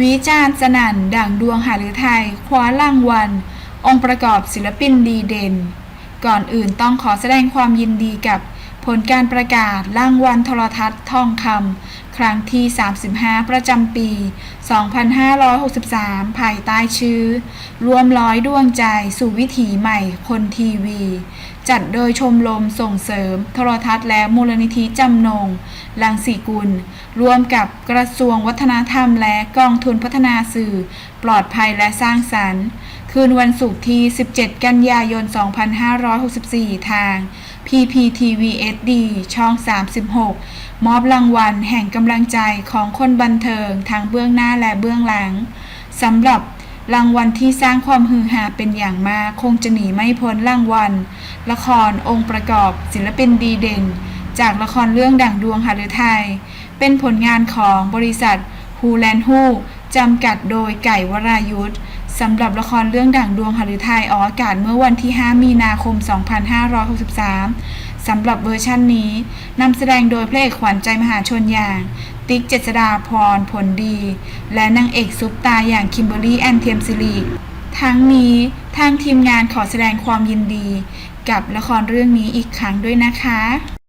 วิจารณ์สนั่นด่างดวงหาฤทัยคว้ารางวัล องค์ประกอบศิลปินดีเด่น ก่อนอื่นต้องขอแสดงความยินดีกับผลการประกาศรางวัลโทรทัศน์ทองคำ ครั้งที่ 35 ประจำปี 2563 ภายใต้ชื่อ รวมร้อยดวงใจสู่วิถีใหม่คนทีวี จัดโดยชมรมส่งเสริม โทรทัศน์และมูลนิธิจำนง ลังสีกุล ร่วมกับกระทรวงวัฒนธรรมและกองทุนพัฒนาสื่อ ปลอดภัยและสร้างสรรค์ คืนวันศุกร์ที่ 17 กันยายน 2564 ทาง PPTV SD ช่อง 36 มอบรางวัลแห่งกำลังใจของคนบันเทิงทั้งเบื้องหน้าและเบื้องหลังสำหรับรางวัลที่สร้างความฮือฮาเป็นอย่างมากคงจะหนีไม่พ้นรางวัล ละครองค์ประกอบศิลปินดีเด่น จากละครเรื่องดั่งดวงหฤทัยเป็นผลงานของบริษัทฮูแลนฮูจำกัดโดยไก่วรายุทธ สำหรับละครเรื่องดั่งดวงหฤทัยออกอากาศเมื่อวันที่ 5 มีนาคม 2563 สำหรับเวอร์ชันนี้นำแสดงโดยพระเอกขวัญใจมหาชนอย่าง ติ๊กเจษดาพรผลดี และนางเอกซุปตาอย่างคิมเบอรรี่แอนเทียมซิลีทั้งนี้ทางทีมงานขอแสดงความยินดี กับละครเรื่องนี้อีกครั้งด้วยนะคะ